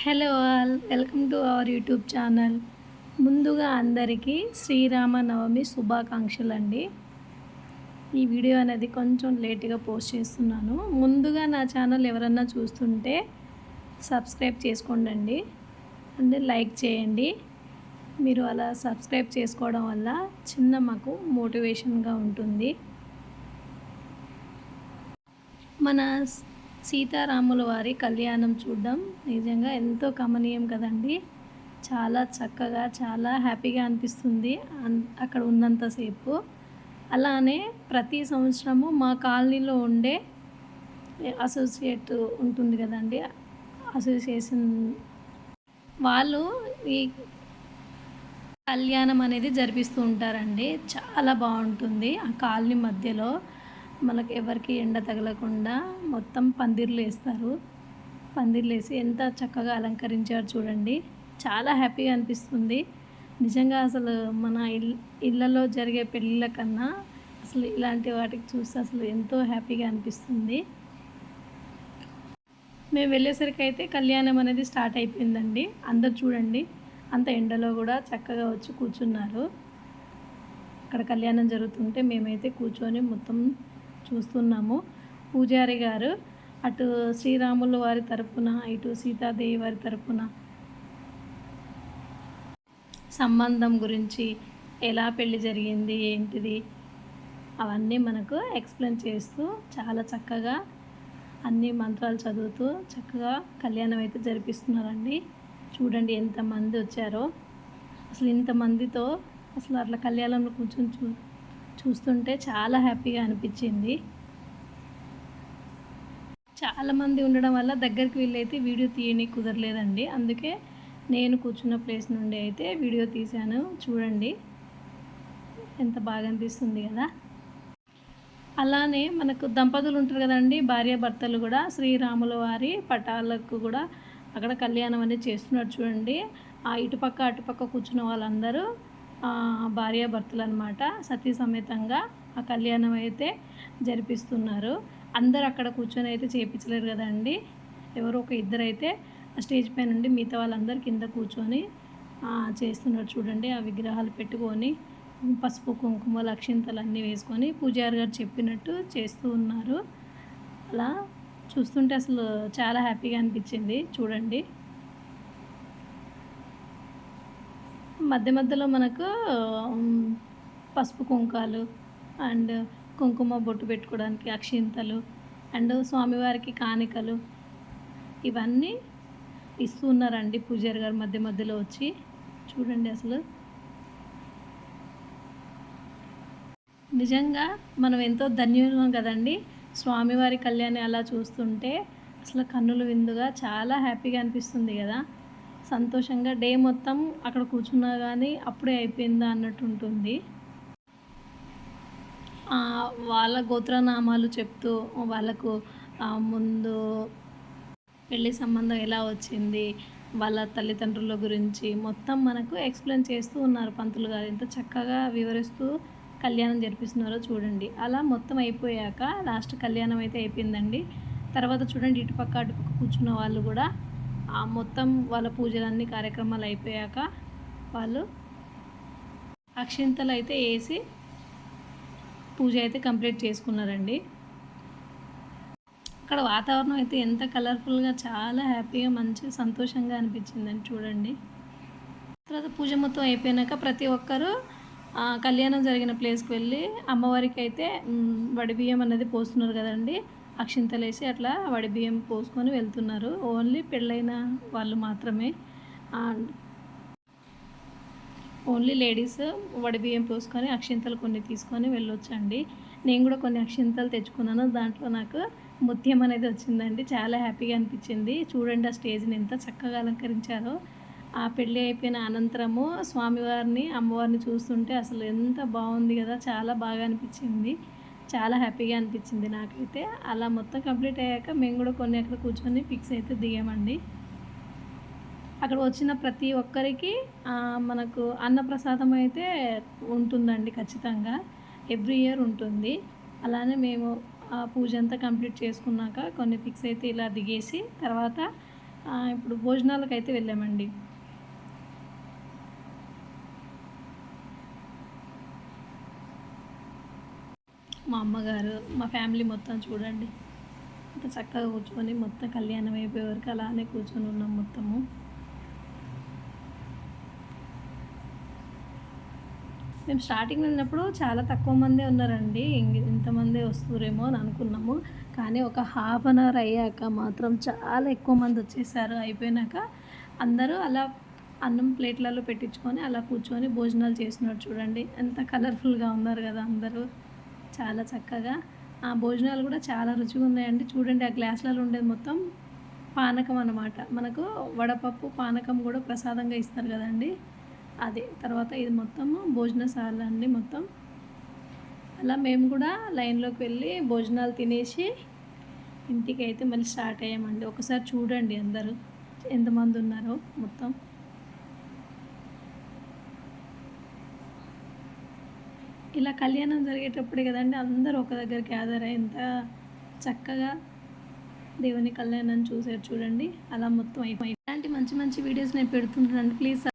Hello all welcome to our YouTube channel. ముందుగా అందరికీ శ్రీరామనవమి శుభాకాంక్షలు అండి ఈ వీడియో అనేది కొంచెం లేట్గా పోస్ట్ చేస్తున్నాను. ముందుగా నా ఛానల్ ఎవరన్నా చూస్తుంటే సబ్స్క్రైబ్ చేసుకోండి అంటే లైక్ చేయండి. మీరు అలా సబ్స్క్రైబ్ చేసుకోవడం వల్ల చిన్న మాకు మోటివేషన్గా ఉంటుంది. మన సీతారాముల వారి కళ్యాణం చూడడం. నిజంగా ఎంతో కమనీయం కదండి. చాలా చక్కగా చాలా హ్యాపీగా అనిపిస్తుంది అన్- అక్కడ ఉన్నంతసేపు అలానే ప్రతి సంవత్సరము మా కాలనీలో ఉండే అసోసియేట్ ఉంటుంది కదండి. అసోసియేషన్ వాళ్ళు ఈ కళ్యాణం అనేది జరిపిస్తూ ఉంటారండి. చాలా బాగుంటుంది ఆ కాలనీ మధ్యలో. మనకి ఎవరికి ఎండ తగలకుండా మొత్తం పందిర్లు వేస్తారు. పందిర్లు వేసి ఎంత చక్కగా అలంకరించారు చూడండి. చాలా హ్యాపీగా అనిపిస్తుంది. నిజంగా అసలు మన ఇల్ ఇళ్ళలో జరిగే పెళ్ళిళ్ళ కన్నా అసలు ఇలాంటి వాటికి చూస్తే అసలు ఎంతో హ్యాపీగా అనిపిస్తుంది. మేము వెళ్ళేసరికి అయితే కళ్యాణం అనేది స్టార్ట్ అయిపోయిందండి. అందరు చూడండి. అంత ఎండలో కూడా చక్కగా వచ్చి కూర్చున్నారు. అక్కడ కళ్యాణం జరుగుతుంటే మేమైతే కూర్చొని మొత్తం చూస్తున్నాము. పూజారి గారు అటు శ్రీరాముల వారి తరపున ఇటు సీతాదేవి వారి తరపున సంబంధం గురించి ఎలా పెళ్ళి జరిగింది ఏంటిది అవన్నీ మనకు ఎక్స్ప్లెయిన్ చేస్తూ చాలా చక్కగా అన్ని మంత్రాలు చదువుతూ చక్కగా కళ్యాణం అయితే జరిపిస్తున్నారండి. చూడండి ఎంతమంది వచ్చారో. అసలు ఇంతమందితో అసలు అట్లా కళ్యాణంలో కూర్చొని చూ చూస్తుంటే చాలా హ్యాపీగా అనిపించింది. చాలామంది ఉండడం వల్ల దగ్గరికి వెళ్ళైతే వీడియో తీయని కుదరలేదండి. అందుకే నేను కూర్చున్న ప్లేస్ నుండి అయితే వీడియో తీశాను. చూడండి. ఎంత బాగా అనిపిస్తుంది కదా. అలానే మనకు దంపతులు ఉంటారు కదండి భార్యాభర్తలు కూడా శ్రీరాముల వారి పటాలకు కూడా అక్కడ కళ్యాణం అనేది చేస్తున్నారు చూడండి. ఆ ఇటుపక్క అటుపక్క కూర్చున్న వాళ్ళందరూ భార్యాభర్తలు అనమాట సతీ సమేతంగా ఆ కళ్యాణం అయితే జరిపిస్తున్నారు. అందరు అక్కడ కూర్చొని అయితే చేయించలేరు కదండి. ఎవరో ఒక ఇద్దరు అయితే ఆ స్టేజ్ పై నుండి మిగతా వాళ్ళందరూ కింద కూర్చొని చేస్తున్నారు చూడండి. ఆ విగ్రహాలు పెట్టుకొని పసుపు కుంకుమ లక్షింతలు అన్నీ వేసుకొని పూజారి గారు చెప్పినట్టు చేస్తూ ఉన్నారు. అలా చూస్తుంటే అసలు చాలా హ్యాపీగా అనిపించింది. చూడండి. మధ్య మధ్యలో మనకు పసుపు కుంకాలు అండ్ కుంకుమ బొట్టు పెట్టుకోవడానికి అక్షింతలు అండ్ స్వామివారికి కానికలు. ఇవన్నీ ఇస్తూ ఉన్నారండి పూజారి గారు మధ్య మధ్యలో వచ్చి. చూడండి అసలు. నిజంగా మనం ఎంతో ధన్యులం కదండి. స్వామివారి కళ్యాణి అలా చూస్తుంటే అసలు కన్నుల విందుగా చాలా హ్యాపీగా అనిపిస్తుంది కదా. సంతోషంగా డే మొత్తం అక్కడ కూర్చున్నా కానీ అప్పుడే అయిపోయిందా అన్నట్టు ఉంటుంది. వాళ్ళ గోత్రనామాలు చెప్తూ వాళ్ళకు ముందు పెళ్ళి సంబంధం ఎలా వచ్చింది వాళ్ళ తల్లిదండ్రుల గురించి మొత్తం మనకు ఎక్స్ప్లెయిన్ చేస్తూ ఉన్నారు పంతులు గారు. ఎంత చక్కగా వివరిస్తూ కళ్యాణం జరిపిస్తున్నారో చూడండి. అలా మొత్తం అయిపోయాక లాస్ట్ కళ్యాణం అయితే అయిపోయిందండి. తర్వాత చూడండి ఇటుపక్క అటుపక్క కూర్చున్న వాళ్ళు కూడా మొత్తం వాళ్ళ పూజలన్నీ కార్యక్రమాలు అయిపోయాక వాళ్ళు అక్షింతలు అయితే వేసి పూజ అయితే కంప్లీట్ చేసుకున్నారండి. అక్కడ వాతావరణం అయితే ఎంత కలర్ఫుల్గా చాలా హ్యాపీగా మంచి సంతోషంగా అనిపించిందని చూడండి. తర్వాత పూజ మొత్తం అయిపోయినాక ప్రతి ఒక్కరూ కళ్యాణం జరిగిన ప్లేస్కి వెళ్ళి అమ్మవారికి అయితే వడిబియ్యం అనేది పోస్తున్నారు కదండి. అక్షింతలు వేసి అట్లా వడిబియ్యం పోసుకొని వెళ్తున్నారు. ఓన్లీ పెళ్ళైన వాళ్ళు మాత్రమే. అండ్ ఓన్లీ లేడీస్ వడి బియ్యం పోసుకొని అక్షింతలు కొన్ని తీసుకొని వెళ్ళొచ్చండి. నేను కూడా కొన్ని అక్షింతలు తెచ్చుకున్నాను. దాంట్లో నాకు ముత్యం అనేది వచ్చిందండి. చాలా హ్యాపీగా అనిపించింది. చూడండి ఆ స్టేజ్ని ఎంత చక్కగా అలంకరించారో. ఆ పెళ్ళి అయిపోయిన అనంతరము స్వామివారిని అమ్మవారిని చూస్తుంటే అసలు ఎంత బాగుంది కదా చాలా బాగా అనిపించింది. చాలా హ్యాపీగా అనిపించింది నాకైతే. అలా మొత్తం కంప్లీట్ అయ్యాక మేము కూడా కొన్ని అక్కడ కూర్చొని పిక్స్ అయితే దిగామండి. అక్కడ వచ్చిన ప్రతి ఒక్కరికి మనకు అన్నప్రసాదం అయితే ఉంటుందండి ఖచ్చితంగా. ఎవ్రీ ఇయర్ ఉంటుంది. అలానే మేము ఆ పూజ అంతా కంప్లీట్ చేసుకున్నాక కొన్ని పిక్స్ అయితే ఇలా దిగేసి తర్వాత ఇప్పుడు భోజనాలకు అయితే వెళ్ళామండి. మా అమ్మగారు మా ఫ్యామిలీ మొత్తం చూడండి. అంత చక్కగా కూర్చొని మొత్తం కళ్యాణం అయిపోయే వరకు అలానే కూర్చొని ఉన్నాం మొత్తము. మేము స్టార్టింగ్ వెళ్ళినప్పుడు చాలా తక్కువ మందే ఉన్నారండి. ఇంక ఇంతమంది వస్తురేమో అని అనుకున్నాము. కానీ ఒక హాఫ్ అన్ అవర్ అయ్యాక మాత్రం చాలా ఎక్కువ మంది వచ్చేసారు. అయిపోయినాక అందరూ అలా అన్నం ప్లేట్లలో పెట్టించుకొని అలా కూర్చొని భోజనాలు చేస్తున్నారు చూడండి. ఎంత కలర్ఫుల్గా ఉన్నారు కదా అందరూ. చాలా చక్కగా. ఆ భోజనాలు కూడా చాలా రుచిగా ఉన్నాయండి. చూడండి ఆ గ్లాసులలో ఉండేది మొత్తం పానకం అన్నమాట. మనకు వడపప్పు పానకం కూడా ప్రసాదంగా ఇస్తారు కదండి. అది తర్వాత ఇది మొత్తము భోజనశాల అండి మొత్తం. అలా మేము కూడా లైన్లోకి వెళ్ళి భోజనాలు తినేసి ఇంటికి అయితే మళ్ళీ స్టార్ట్ అయ్యామండి. ఒకసారి చూడండి అందరూ ఎంతమంది ఉన్నారో మొత్తం. ఇలా కళ్యాణం జరిగేటప్పుడే కదండి అందరూ ఒక దగ్గర గ్యాదర్ అయ్యి ఎంత చక్కగా దేవుని కళ్యాణాన్ని చూసారు చూడండి. అలా మొత్తం అయిపోయి ఇలాంటి మంచి మంచి వీడియోస్ నేను పెడుతుంటానండి. ప్లీజ్